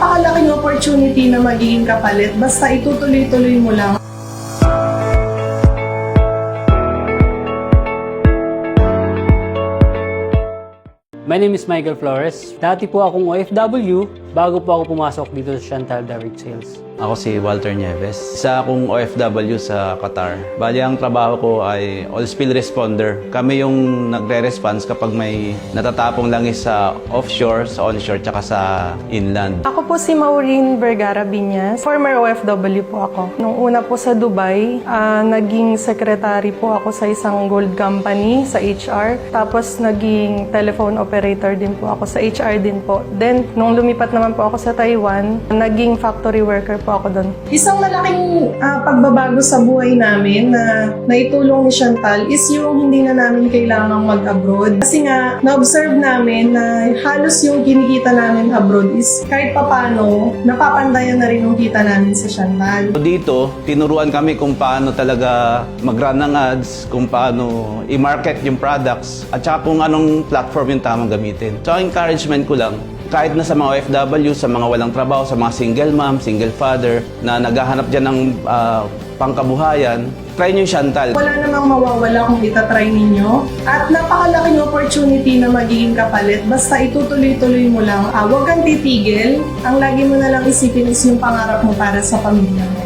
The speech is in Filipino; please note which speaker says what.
Speaker 1: napakalaking opportunity na magiging kapalit basta itutuloy-tuloy mo lang.
Speaker 2: My name is Michael Flores. Dati po akong OFW bago po ako pumasok dito sa Chantal Direct Sales.
Speaker 3: Ako si Walter Nieves. Isa akong OFW sa Qatar. Bali, ang trabaho ko ay all spill responder. Kami yung nagre-response kapag may natatapong langis sa offshore, sa onshore, tsaka sa inland.
Speaker 1: Ako po si Maureen Vergara Biñas. Former OFW po ako. Nung una po sa Dubai, ah, naging secretary po ako sa isang gold company sa HR. Tapos naging telephone operator din po ako sa HR din po. Then, nung lumipat naman po ako sa Taiwan, naging factory worker po ako doon. Isang malaking ah, pagbabago sa buhay namin na naitulong ni Chantal is yung hindi na namin kailangang mag-abroad. Kasi nga, na-observe namin na halos yung kinikita namin abroad is kahit papano, napapandayan na rin yung kita namin sa Chantal.
Speaker 3: Dito, tinuruan kami kung paano talaga mag-run ng ads, kung paano i-market yung products, at saka kung anong platform yung tamang gamitin. So, encouragement ko lang, kahit na sa mga OFW, sa mga walang trabaho, sa mga single mom, single father, na naghahanap dyan ng ah, pangkabuhayan, try nyo Chantal.
Speaker 1: Wala namang mawawala kung itatry ninyo. At napakalaking opportunity na magiging kapalit. Basta itutuloy-tuloy mo lang. Ah, huwag kang titigil. Ang lagi mo na lang isipin is yung pangarap mo para sa pamilya mo.